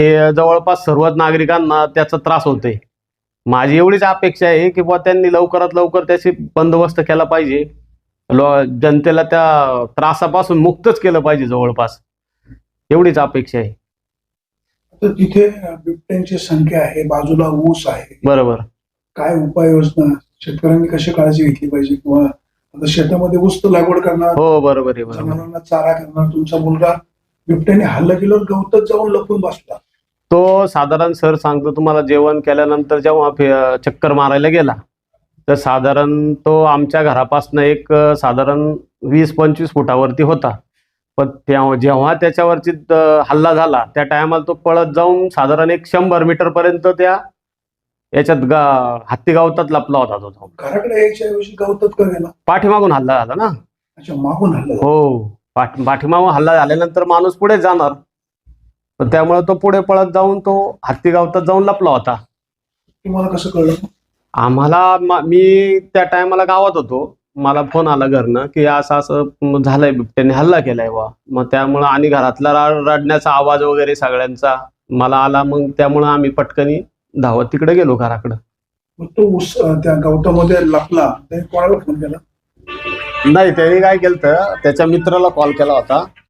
हे जवळपास सर्वच नागरिकांना त्याचा त्रास होतोय. माझी एवढीच अपेक्षा आहे की बुवा त्यांनी लवकरात लवकर त्याची बंदोबस्त केला पाहिजे. जनतेला त्या त्रासापासून मुक्तच केलं पाहिजे जवळपास. एवढीच अपेक्षा आहे. तर तिथे बिबट्यांची संख्या आहे बाजूला ऊस आहे. बरोबर. काय उपाययोजना शेतकऱ्यांनी कशी काळजी घेतली पाहिजे? किंवा आता शेतामध्ये ऊस तर लागवड करणार हो बरोबर आहे बरोबर. जनावरांना चारा करणार. तुमचा मुलगा बिबट्याने हल्ला केल्यावर गवतच जाऊन लपून बसला. तो साधारण सर सांगतो तुम्हाला जेवण केल्यानंतर जेव्हा चक्कर मारायला गेला तर साधारण तो आमच्या घरापासून एक साधारण वीस पंचवीस फुटावरती होता. पण तेव्हा जेव्हा त्याच्यावरती अ, हल्ला झाला त्या टायमाला तो पळत जाऊन साधारण एक शंभर मीटर पर्यंत त्या याच्यात गा हत्ती गावतात लपला होता तो. जाऊन पाठीमागून हल्ला झाला ना. मागून हल्ला. हो पाठ पाठीमागून हल्ला झाल्यानंतर माणूस पुढे जाणार. पण त्यामुळे तो पुढे पळत जाऊन तो हत्ती गावतात जाऊन लपला होता. तुम्हाला कसं कळलं? आम्हाला म- त्या टायमाला गावात होतो. मला फोन आला घरनं की असं असं झालंय बिबट्याने हल्ला केलाय वा मग त्यामुळं आणि घरातला रडण्याचा आवाज वगैरे सगळ्यांचा मला आला. मग त्यामुळं आम्ही पटकनी धावत तिकडे गेलो घराकडं. मग तो त्या गवतामध्ये लपला. त्याने कोणाला फोन केला? नाही त्यांनी काय केलं त्याच्या मित्राला कॉल केला होता.